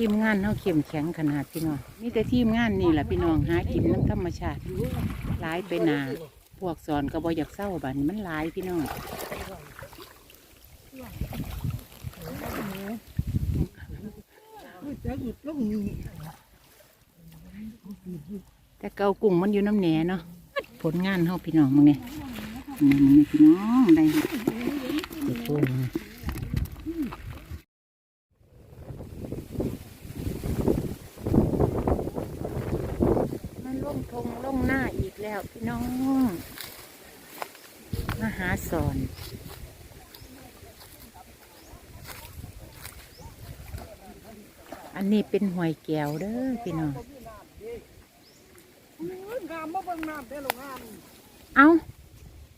ทีมงานเขาเข้มแข็งขนาดพี่น้องนี่แต่ทีมงานนี่แหละพี่น้องหากินน้ำธรรมชาติหลายไปนาพวกสอนก็บ่อยากเศร้าบันมันหลายพี่น้องแต่เกากุ้งมันอยู่น้ำแหนเนาะผลงานเขาพี่น้องมึงเนี่ยมึงนี่พี่น้องได้ตัวนี่มันล่มทงล่มหน้าอีกแล้วพี่น้องมาหาสอน อันนี้เป็นหวยแก้วเด้อพี่น้อง งามมาเบิ่งน้ำได้ลงงามเอา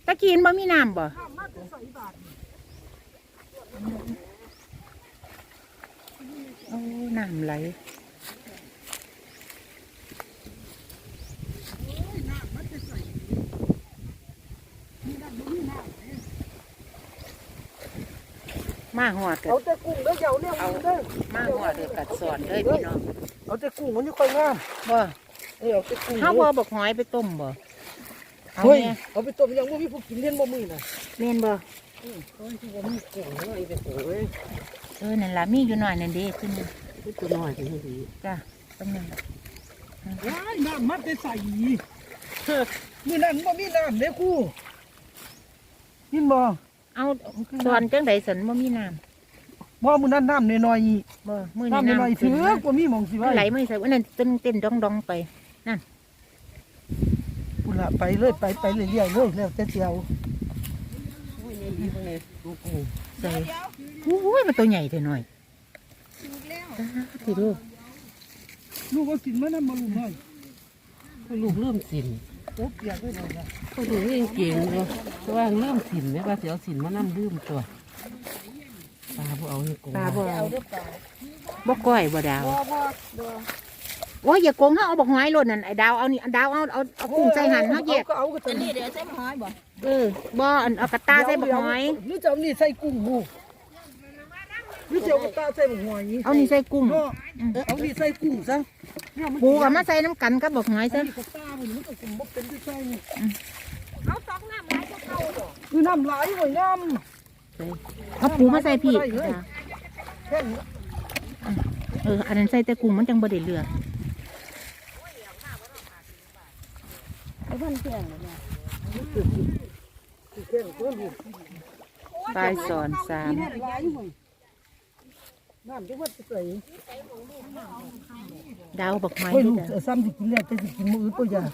ตะกี้นบ่มีน้ำบ่ น้ำมาจะใส่บาทโอ้น้ำไหล น้ำมาจะใส่นี่น้ำบ่มีน้ำ มาหอดกัเอาแต่กุ้งเด้อเจ้าเลี้ยงกุ้งเด้อมาหอดเด้อกัดสอนเลยพี่น้องเอาแต่กุ้งมันจะค่อยงามบ่เออเอาแต่กุ้งเฮาบ่บอกหอยไปต้มบ่เอาเฮ้ยเนี่ยเอาไปต้มยังบ่มีผู้กินเห็นบ่มือน่ะแม่นบ่เฮ้ยที่บ่มีกุ้งเนาะไอ้เป็นโอ้ยเออนั่นล่ะมีอยู่หน่อยนั่นเด้ขึ้นมาตัวน้อยจังซี่จ้ะตรงนั้นว้ายน้ำมาจะใส่เฮ้อมื้อนั้นบ่มีน้ำเด้กูยินบ่ เอาสอนจังไดสันบ่มีน้ำบ่มื้อนั้นน้ำน้อยบ่มื้อๆนี้น้ำน้อยน้ำๆถืขึ้นอมาบ่มีหม่องสิมัไว้นไหลไม่ใส่วันนั้นเต้นเต้นดองดองๆไปพุ่นละไปเลยไปไปเรื่อยๆเลยแล้วแต่เจียวใส่โอ้ยมันตัวใหญ่เท่าหน่อยจ้าสิดูลูกก็กินมานั่นมาลูกน้อยลูกเริ่มสินโอ้เปียกได้เลยนะ เขาดูเองเก่งเลยเพราะว่าเริ่มสินไหมว่าเสียวสินมานั่ลืมตัวปลาพวกเอาให้กูปลาบ่เอาบ่ก้อยบ่ดาวโอ้ยอย่าโกงเฮาเอาบอกหอยหล่นนั่นไอ้ดาวเอานี่ดาวเอาเอาเอากุ้งใส่หั่นเฮาแยกก็เอาก็ตัวนี้เออบ่อันเอากระตาใส่บอกหอยหรือจะเอานี่ใส่กุ้งบูหรือจะเอากระตาใส่บักหอยเอานี่ใส่กุ้งเนาะเอานี่ใส่กุ้งซะเนี่ยมัน ปูกับมาใส่น้ำกันกับบอกหอยซะกระตามันมันก็คงบ่เป็นที่ใส่นี่เอาสองน้ำไหลก็เข้าดอกคือน้ำไหลหอยน้เอาปูมาใส่พี่ำแค่นี้เอออันนั้นใส่แต่กุ้งมันจังบ่ได้เลือกแค่นี้ก็ลูกปลายสอนสามไหลหอย น้ำจะว่าจะใส่ดาวบอกหอยเฮ้ยนี่ลูกจ้ะเออซ้ำสิกินแล้วจะสิกินมืออื่นตัวอย่าง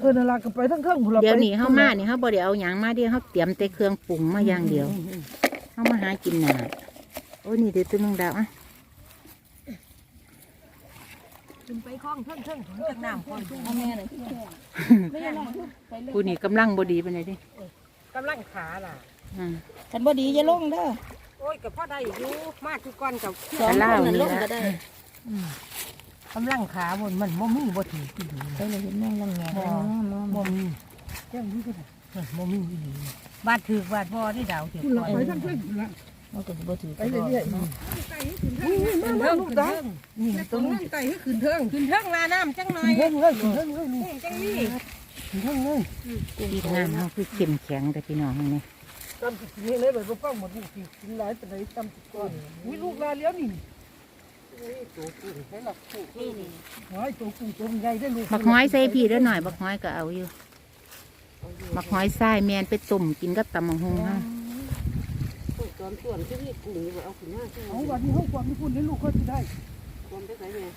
เออนาลาก็ไปทั้งเครื่องบุรเดี๋ยวนี้เฮามานี่เฮาบ่ได้เอาหยังมาเดี๋ยวเฮาเตรียมแต่เครื่องปรุงมาอย่างเดียวเฮามาหากินน่ะโอ้ยนี่เดี๋ยวตัวมึงดาวอะผู้นี่กำลังบดีเป็นไงดิกำลังขาล่ะอืมคันบ่ดีอย่าลงเด้อโอ้ยกับพ่อได้อยู่มากทุกก้อนกับสองแต่ล่าคนวนั่นนี่ลงละก็ได้กำลังขาบนมันบ่มีบ่ถือกินไปเลยเห็นแม่งลังแงบ่มีแก้มนี้ก็ได้บ่มีอีหลีบาดถือบาดพ่อที่ดาวถือก่อนไปทั้งเพิ่นละมันก็บ่ถือไปเรื่อยๆขึ้นเทิงลูกดานี่ตรงนี้ไต่ให้ขึ้นเทิงขึ้นเทิงลาน้ำจังหน่อยขึ้นเทิงเลยขึ้นเทิงเลยนี่จังนี้ขึ้นเทิงเลยทีมงานเขาคือเข้มแข็งแต่พี่น้องนี่ ตำสิกินนี่เลยแบบบ่ฟังหมดนี่สิกินหลายปานใดตำสิก่อนมีลูกลาเลี้ยวนี่ตัวกุ้งใช่หลักกุ้งนี่นี่หอยตัวกุ้งตัวใหญ่ได้ลูกบักหอยใส่พี่ด้วยหน่อยบักหอยก็เอาอยู่บักหอยใส่แมนไปต้มกินกับตำมังหงเฮาตอนส่วนที่นี่กุ้งนี่เอาขึ้นมาใช่ไหมเอาวันนี้เฮาความมีคุณให้ลูกเขาสิได้ความได้ไหมเนี่ย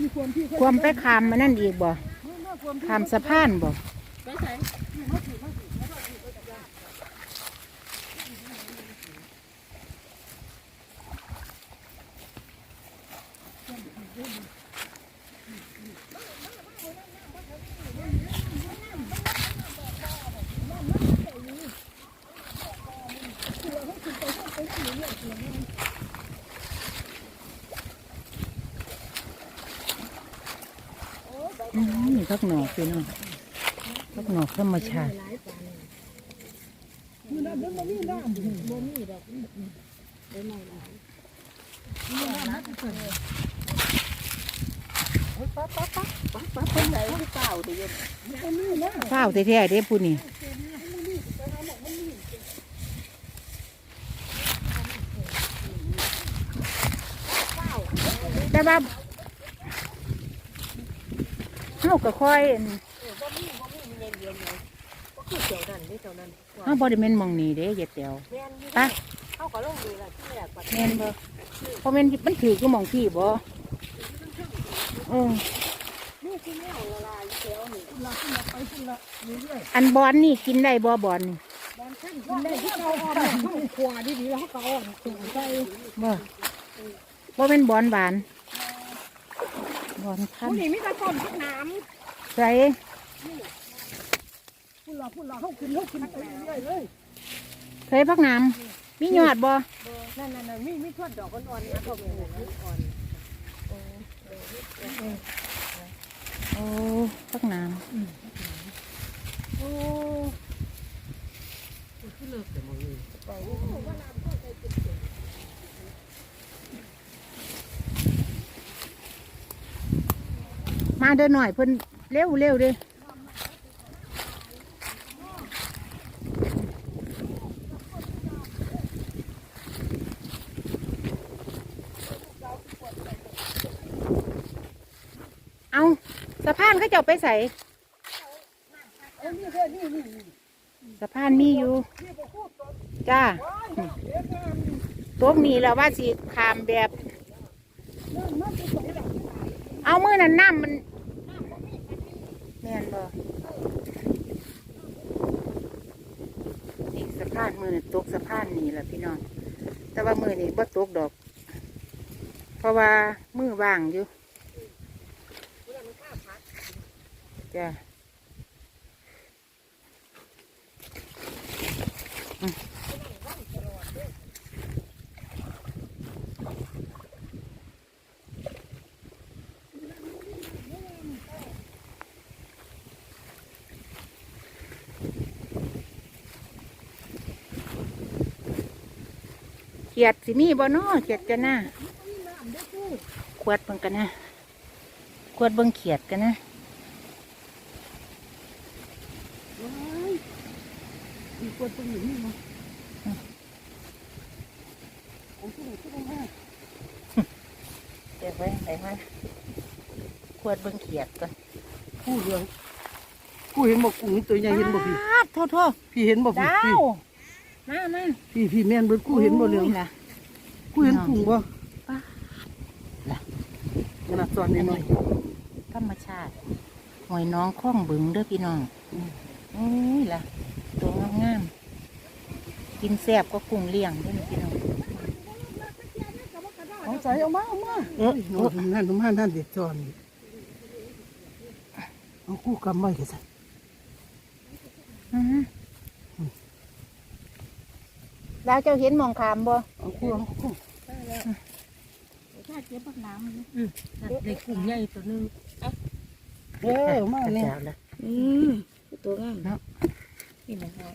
มีความที่ความไปคามมันนั่นอีกบ่คามสะพานบ่ไปใส่ อืมพักหนอกพี่น้องพักหนอกธรรมชาติมันมันบ่มีน้ำบ่มีนี่น้ำนะที่เกิดปั๊บปั๊บปั๊บปั๊บปั๊บเป็นไหนที่เปล่าเดี๋ยวนี่นะเฝ้าแท้ๆเด้ผู้นี่ ว่าเฮาก็ค่อยอั่นก็มีก็มีมีเย็นเย็นเลยก็คือเจ้านั่นนี่เจ้านั่นเฮาบ่ได้แม่นหมองนี้เด้เย็ดแตวแม่นไปเขาก็ลงดีละที่แรกปัดแม่นบ่เพราะแม่นมันถือคือหมองพี่บ่เออนี่คือแมวละลายแถวนี่คุณละคุณละไปคุณละเรื่อยอันบอนนี่กินได้บ่บอนนี่ๆบางขั้นกินได้ที่เราเอาแบบข้างขวาดีๆแล้วเขาก็เอาถุงใส่บ่บ่เป็นบอนบาน บอนคันผู้นี้มีแต่ต้นน้ใส่คุณละคุณละเขากินเขากินไปเรื่อยๆเลยใส่พักน้ำมียอดบ่ำนั่นนั่นนั่นมีมีทวดดอกอ่อนๆนะเขาเป็นอ่อนโอ้พักน้โอ้คือเลิกแต่มองนี่ำ มาเดินหน่อยเพิ่นเร็วเร็วด้เอาสะพานเขาเจ้าไปใส่สะพานมีอยู่จ้าว้ายเดี๋ยวนี้แล้วว่าสิขามแบบ เอามือนั่นน้ำมัน ม่นบ่นี่สะพานมือตกสะพานนี่แหละพี่น้อง แต่ว่ามือนี่บ่ตกดอก เพราะว่ามือว่างอยู่จ้ะ เขียดสิมีบ่เนาะเขียดกันนะขวดเบิ่งกันนะขวดเบิ่งเขียดกันนะมีคนตรงนี้นี่มาโอ้ยที่ไหนที่ไหนมาเก็บไว้ไหนมาขวดเบิ่งเขียดก่อนกูเดียวกูเห็นบอกกุ้งตัวใหญ่เห็นบ่พี่ปาดโทษโทษพี่เห็นบ่พี่ดาพี่ว มามาพี่พี่แม่นเบิดกูเห็นบ่เหลืองโยล่ะกูเห็นกุ้งบ่ป้าขนาดตอนนี้หน่อยธรรมชาติหอยน้องคล้องบึงเด้อพี่น้องโอ้ยล่ะตัวงามๆกินแซ่บก็กุ้งเลี้ยงเด้อพี่น้องเอาใส่เอามาเอามาเอ้ยโน่นนั่นมานั่นเด็กจอนเอากูกำไว้ก็ใส่อือฮึ แล้วเจ้าเห็นหมองขามบ่เอากูเอากูถ้าเจ็บปักน้ำในกลุ่มใหญ่ตัวนึงเอ้ยเอามาเนี่ยจ้าละอืมตัวงามเนาะนี่นะครั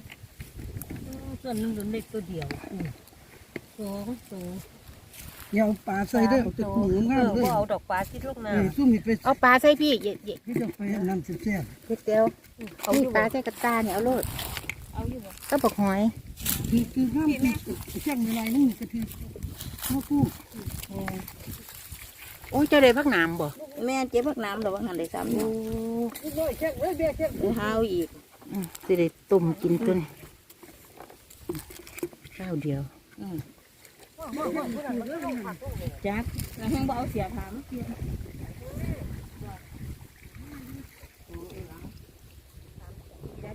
ส่วนหนึงตัวเล็กตัวเดียวสองตัวอย่าเอาปลาใส่เด้อเอาแต่กุ้งงามเลยเอาดอกปลาที่ลูกน้เอ้ยซุ่มนี่ไปเอาปลาใส่พี่เย็ดเย็ดพี่จะไปอันนั้นแซ่บเย็ดเดียวเอานี่ปลาใส่กระตาเนี่ยเอาโลดเอาอยู่บ่ก็บอกหอย ๆนี่คือห้ามคือแช่งเวลานึงกะทิมากูโอ้ยเจ้าได้พักน้ำบ่แม่เจ็บปักน้ำหรอว่าหันได้ซ้ำอยู่กูน้อยแช่งไว้เบี้ยแช่งได้หาวอีกอืมสิได้ตุ่มกินตัวนี้ข้าวเดียว จักแล้วแห้งบ่เอาเสียถามเสีย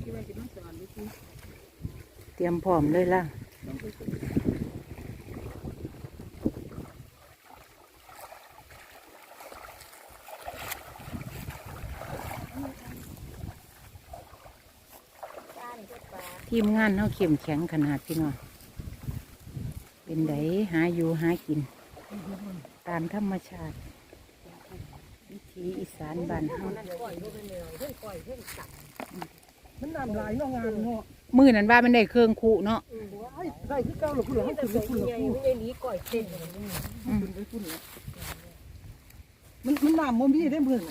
เต รียมพร้อมเลยล่ะทีมงานเขาเข้มแข็งขนาดพี่น้องเป็นไดหาอยู่หากิน ตามธรรมชาติ วิถีอีสานบ้านเฮามันน้ำลายนาะงงานเนาะ มือนั้นว่ามันได้เครื่องคู่เนาะไอ้ได้คือเก่าหรอกคุณเหรอแต่คุณใส่เหรอใหญ่ไม่ได้หนีก่อยเต้นอืมมันมันน้ำมันมีได้เพื่อน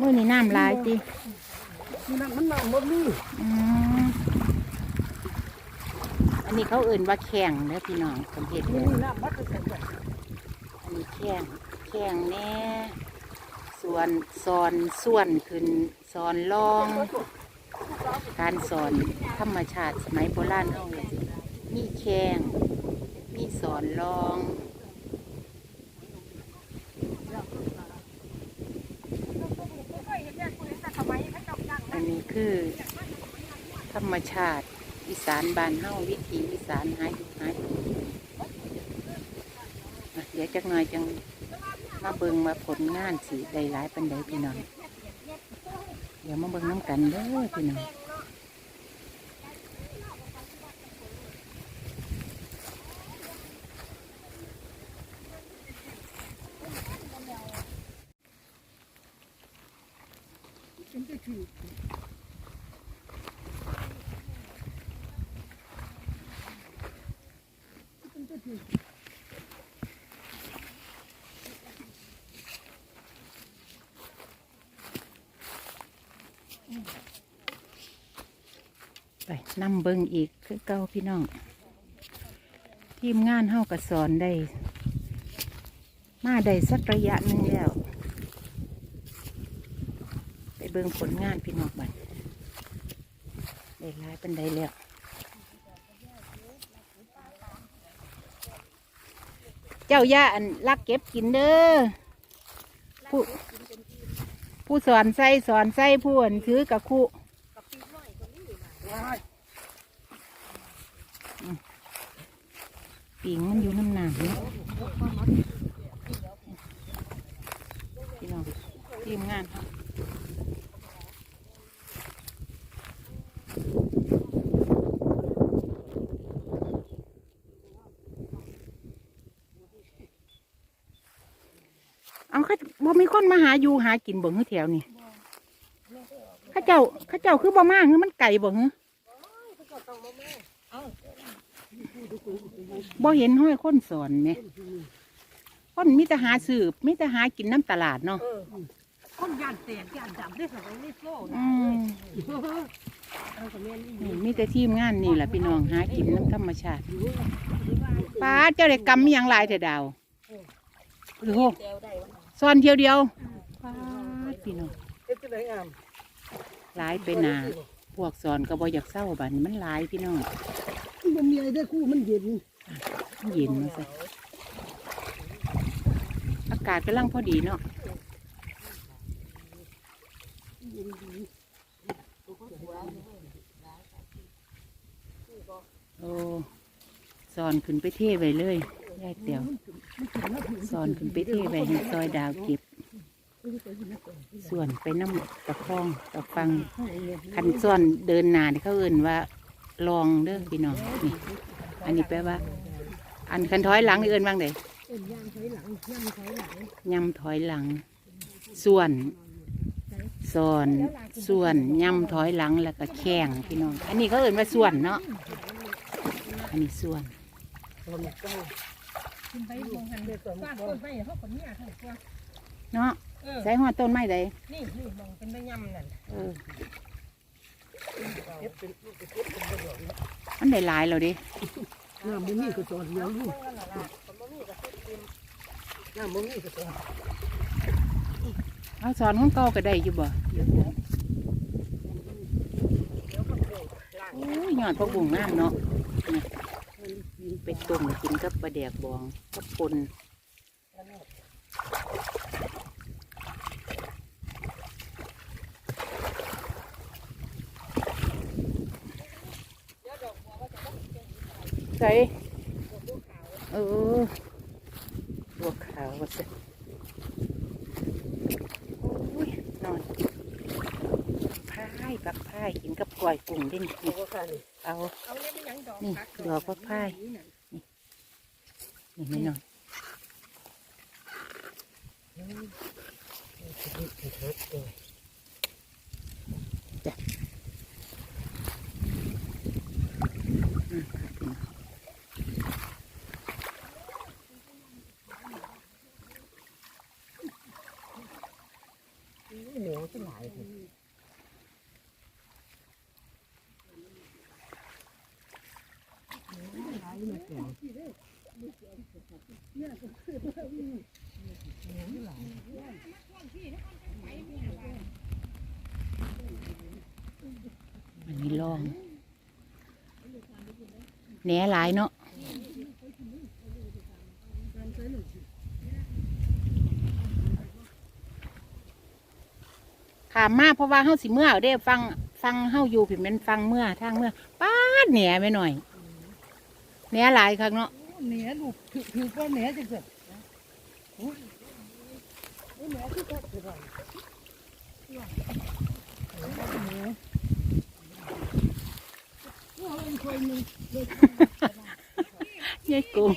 มือนี้น้ำหลายติมันน้ำมันน้ำมันมีอืมอันนี้เขาเอื่นว่าแข่งเด้อพี่น้องสมเด็จมีเลยน้ำมัดจะใส่กันอันนี้แข่งแข่งแน่ส่วนสอนส่วนขึ้นสอนลอง การสอนธรรมชาติสมัยโบราณเขาเลยมีแข่งมีสอนลองอันนี้คือ ธรรมชาติอีสานบานเฮาวิถีอีสานหาอยู่หากินอะเดี๋ยวจักหน่อยจังมาเบิงมาผลงานสิได้หลายปันใดพี่น้องเดี๋ยวมาเบิงน้ำกันเด้อพี่น้อง ไปนำเบิงอีกคือเก่าพี่น้อง ทีมงานเฮาก็สอนได้ มาได้สักระยะหนึ่งแล้ว ไปเบิ่งผลงานพี่น้องบัดได้หลายเปันใดแล้วเจ้าย่าอันลักเก็บกินเด้อผู้ผู้สอนใส่สอนใส่ผู้อันถือกับคู่ปิงมันอยู่น้ำหนามเนาะพี่น้องทีมงานครับเอาเข้าบ่มีค นมาหาอยู่หากินบ่ฮือแถวนี่เข้าเจ้าเข้าเจ้าคือบ่มาฮือมันไก่บ่ฮือบ่เห็นห้อยคนสอนไหมคนมีแต่หาสืบมีแต่หากินน้ำตลาดเนาะเออคนยานแตกยานดำได้สมัยนี้โซ่อืมเออกับแม่นี่นี่มีแต่ทีมงานนี่แหละพี่น้องหากินน้ำธรรมชาติป้าดเจ้าได้กำมีหยังหลายแต่ดาวโอ้โหแจวได้วะ ซ่อนเที่ยวเดียวป้าดพี่น้องเฮ็ดจะไหนอะหลายไปหนาพวกสอนก็บ่อยากเศร้าบัดนมันหลายพี่น้องมันมีอะไรได้คู่มันเย็นมันเย็นมาซะอากาศกำลังพอดีเนาะโอ้สอนขึ้นไปเทไว้เลย ยายเตียวสอนขึ้นไปเทไว้ให้ซอยดาวเก็บ ส่วนไปน้ำตะคองตะฟังคันส่วนเดินหนาที่เขาเอื่นว่า ลองเด้อพี่น้องนี่ อันนี้แปลว่า อันคันถอยหลังนี่เอื่นบ้างเด้เป็นย่างถอยหลังย่างถอยำถอยหลัง ส่วนสอนส่วนยำถอยหลังแล้วก็แข้งพี่น้อง อันนี้เขาเอื่นว่าส่วนเนาะอันนี้ส่วน ขึ้นไปมองหันฟาดต้นไม้เขาคนนี้อะเขาตัวเนาะเออใส่หัวต้นไม้ใดนี่นี่มองเป็นใบยำนั่นเออมันได้หลายแล้วเดิน้ำมันมีก็จอดเลี้ยงลูกนั่นแหละล่ะผมบ่มีก็ซื้อกินน้ำมันมีก็จอดเอาสอนของเก่าก็ได้อยู่บ่โอ้ยยอดพวกบุ่งงามเนาะ นี่ไปต้มกินกับปลาแดกบองกับปนใส่เออบัวขาวว่าสิโอ้ยนอน พายปักพายกินกับกล้วยกุ้งเด่นนี่เอาเอาเนี่ยไม่ยังดอกนี่ดอกพักพายนี่ไม่นอนจ้ะ เหนียวจะหลายเลย อันนี้ลองแหนหลายเนาะขามมาเพราะว่าเฮาสิเมื่อเด้ฟังฟังเฮาอยู่ผิดเป็นฟังเมื่อทางเมื่อป้าดแหนไปหน่อยแหนหลายครั้งเนาะ นียลูถือถือว่าเหนียจังเสร็จโอ้ยเหนือแค่เท่าไหร่เหนียว่าเป็นคนหนึ่งยายกุ้ง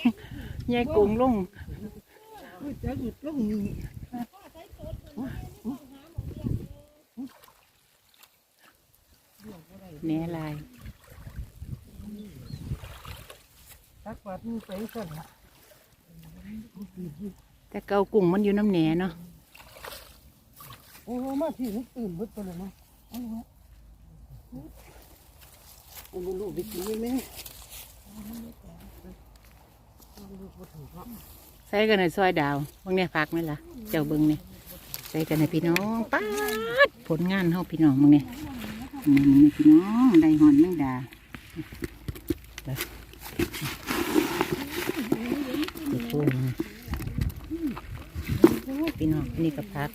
ยายกุ้งลงจะหยุดลงนี่แหนหลาย ตักบาดมือไปสั่นละแต่เกากุ้งมันอยู่น้ำแหนเนาะโอ้มาที่นี่ตื่นเบิดไปเลยเนาะเอาละเอาลูกลูกไปกินไหมใส่กันในซอยดาวบางเนี่ยพักไหมล่ะ เจ้าเบิงเนี่ยใส่กันในพี่น้องป้าดผลงานเฮาพี่น้องบางเนี่ยนี่นี่พี่น้องได้หอนแมงดา เด้อโอ้โหพี่น้องนี่ก็พัก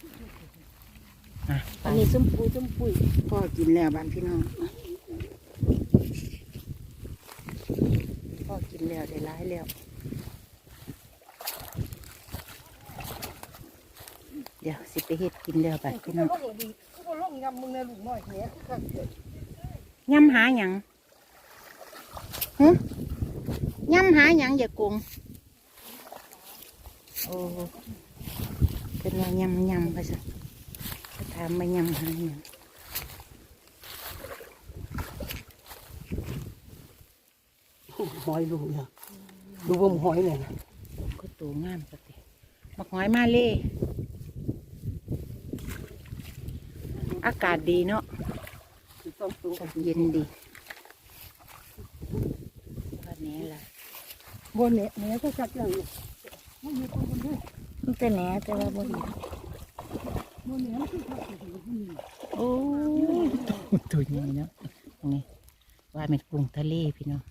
อันนี้ส้มปุยส้มปุยพ่อกินแล้วบ้านพี่น้องพ่อกินแล้วได้ร้ายแล้ว เดี๋ยวสิไปเฮ็ดกินแล้วบัดคืพี่น้องบ่ลงดีคือบ่ลงยำมึงในลูกน้อยเหนียคือข้างเดียวย่ำหาหยังหึย่ำหาหยังอย่ากง โอ้เป็นว่ายำยำไปซะก็ถามมายำหาหยังหอยลูกเนี่ยดูว่าหอยเนี่ยนะก็ตัวงามสักทีมักหอยมาเล่อากาศดีเนาะคือต้องตัวเย็นดีวันนี้ล่ะบนเนี่ยเนี่ยก็จัดอย่างนี้ มันมีคนคนเดียวมันเป็นแหนแต่ว่าบ่ดีบนเนี่ยมันคือข้างเดียวนี่โอ้ยตัวใหญ่เนาะตรงนี้ว่าเป็นกุ้งทะเลพี่น้อง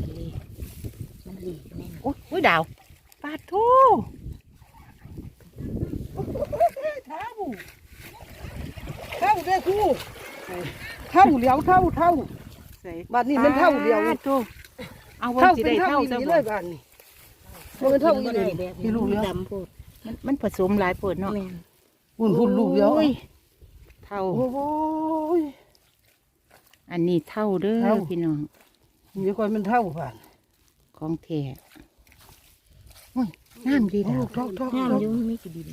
ทะเลมันดีแน่นโอ้ยดาวปลาทูเท่าเท่าเด้อครูเท่าเหลียวเท่าเท่า บัดนี้มันเท่าเดียวปลทูเอาวันเท่าสิเป็ได้นเท่าเท่าอีซะนี้บ่เลยบ้านนี้มันเป็นเท่าอีบ่นี้ได้แบบที่ลูกเลี้ยงดำโพดมันมันผสมหลายเปิดเนาะแม่นหุ่นหุ่นลูกเลี้ยวโอ้ยเท่าโอ้ยอันนี้เท่าเด้อเท่าพี่น้องมีคนเป็นเท่าบ้านของแท้โอ้ยงามดีดาวเท่าเท่าห้ามเท่าอยู่มีกี่ดิน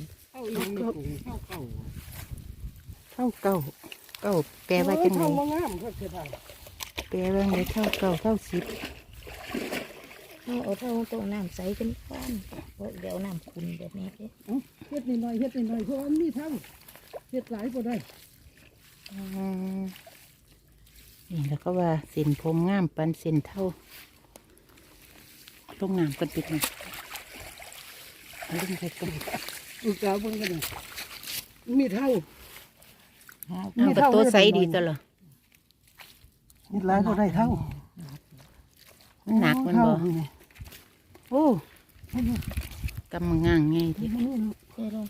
เท่าเก่าเก่าแปลว่าจังไง เท่ามางามเพื่อนเสียดายแปลว่าไงเท่าเก่าเท่าสิบเอาเอาเท่าตัวน้ำใสกันก่อนบ่เดี๋ยวน้ำขุ่นแบบนี้เด้เฮ็ดนิดหน่อยเฮ็ดนิดหน่อยเพราะว่ามันมีเท่าเฮ็ดหลายก็ได้อืมนี่แล้วก็ว่าเส้นผมงามปันเส้นเท่าลงน้ำกันปิดหน่อยเอาลงไปกันลูกสาวเพิ่นก็ได้มีเท่า เอากระตัวใสดีตลอดเฮ็ดหลายก็ได้เท่ามันหนักมันบ่เท่านี่โอ้กำมังง่างไงทีเด้อ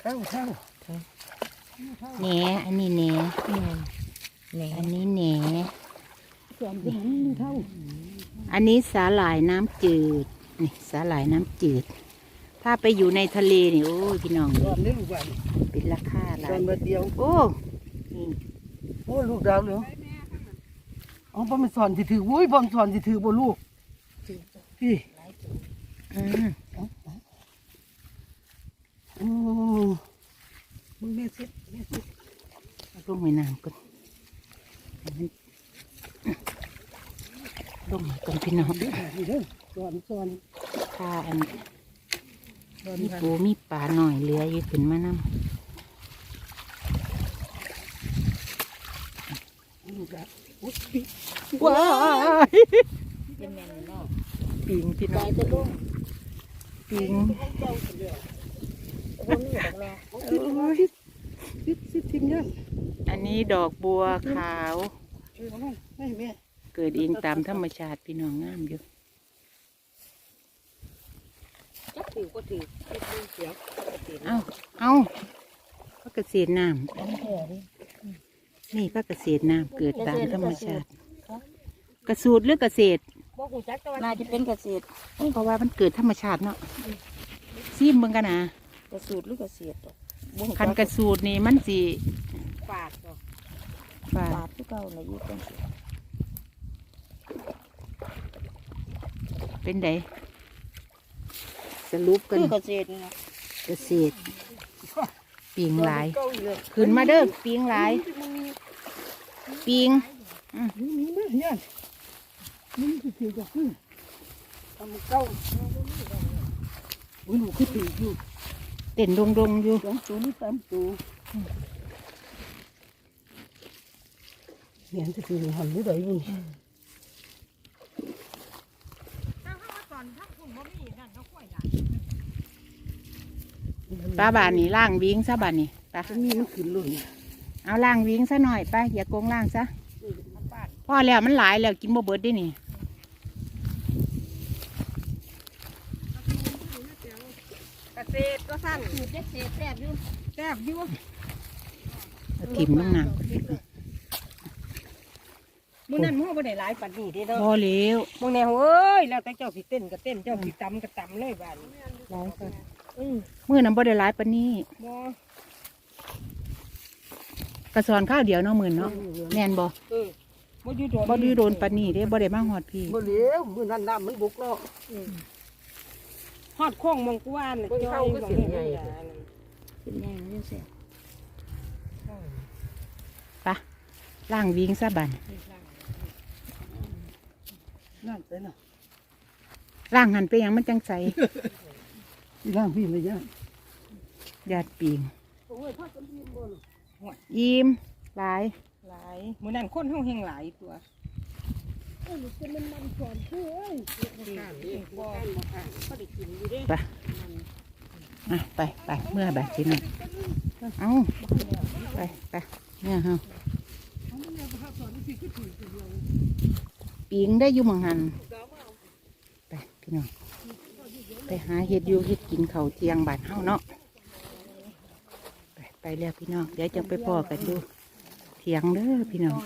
เท่าเท่าแหนอันนี้แหนแม่นแหนอันนี้แหนสอนเป็นมีเท่าอันนี้สาหร่ายน้ำจืดนี่สาหร่ายน้ำจืด ถ้าไปอยู่ในทะเลนี่โอ้ยพี่น้องสอนได้ลูกบ้านเป็นราคาหลาสอยนมาเดียวโอ้นี่ โอ้ลูกดาวเหลืองอ๋อบ่แม่นสอนสิถือโอ้ยบ่แม่นสอนสิถือบ่ลูกพี่อืมอืมมึงแม่เซ็ตแม่เซ็ตลงไว้น้ำก่อนให้มันลงมาก่อนพี่น้องนี่เด้อสอนสอนถ้าอันสอนมีกันปูมีปลาหน่อยเหลืออยู่ขึ้นมานำ ลูกละอุ๊ยว้ายเป็นแมนนอกปิงพี่น้องจะลงปิงคนนี้ดอกแม่โอ้ยซิดซิดทิ้งยังอันนี้ดอกบัวขาวเกิดเองตามธรรมชาติพี่น้องงามอยู่จักถือก็ถือเสียงเอาเอาพระเกษตรน้อันแท้ดิำ นี่พระเกษตรน้ำเกิดตามธรรมชาติ กระสูตรหรือเกษตรบ่ฮู้จักแต่ว่าน่าจะเป็นเกษตรเพราะว่ามันเกิดธรรมชาติเนาะซีมเบิ่งกันนะเกษตรหรือเกษตรดอกบ่ฮู้คันกจัระสูตรนี่มันสิฝาดดอกฝาฝาดคือเก่าน่ะอยู่จังซี่เป็นไดสรุปกันคือเกษตรนี่นะเกษตรปิงหลายเก้าอีกแล้วขึ้นมาเด้อปิงหลาย ปิงนี่นี่นะเนี่ยนี่คือเกี่ยวกับคือทำเก้าอุ้ยหนูคือถืออยู่เต้นดงดงๆอยู่สองตัวนี่สามตัวเนี่ยจะคือหันหรือไดบุญป้าบานนี่ล่างวิ่งซะบานนี่ไปจะมีมันขึ้นเลย เอาล่างวิ่งซะหน่อยไปอย่าโกงล่างซะพ่อแล้วมันหลายแล้วกินบ่เบิดได้นี่เกษตรก็สั้นคือเกษตรแซ่บอยู่แซ่บอยู่เอาถิ่มลงน้มื้อนั้นมึงบ่ได้หลายปานนี้เด้ำเนาะพอแล้วมึงแนวเอ้ยแล้วแต่เจ้าสิเต้นก็เต้นเจ้าสิตำก็ตำเลยบ้านนี้หลายคนอือมื่อนั้นบ่ได้หลายปานนี้บ่ กระสอนข้าวเดียวเนาะมื่นเนาะแม่นบ่เออบ่อยู่โดนบ่ไดีโดนปานนี้เด้บ่ได้มาฮอดพี่บ่เหลียวมื้อนั้นน้ำมันบุกเนาะฮอดโค้งมองกวนน่ะจ้อยบ่เห็นใหญ่เป็นใหญ่มันจังซี่ไปะล่างวิ่งซะบันนั่นไปน่ะล่างหันไปหยังมันจังใสอีร่างพี่ไม่ย่างญาติปิงโอ้ยพากันยิ้มบ่ ล่ะยิ้มหลายหลายมื้อนั้นคนเฮาแห่งหลายตัวเอ้ยมันเป็นมันสอนคือเอ้ยบ่บ่บ่ได้กินอยู่เด้ไปอะไปไปเมื่อแบบสิหน่อยเอาไปไปเนี่ยเฮาปิงได้อยู่หมังหันไปพี่น้องไปหาเห็ดอยู่เห็ดกินเขาวเที่ยงบานเฮาเนาะ ไปแล้วพี่น้อง เดี๋ยวจะไปพอกันดูเถียงเด้อพี่น้อง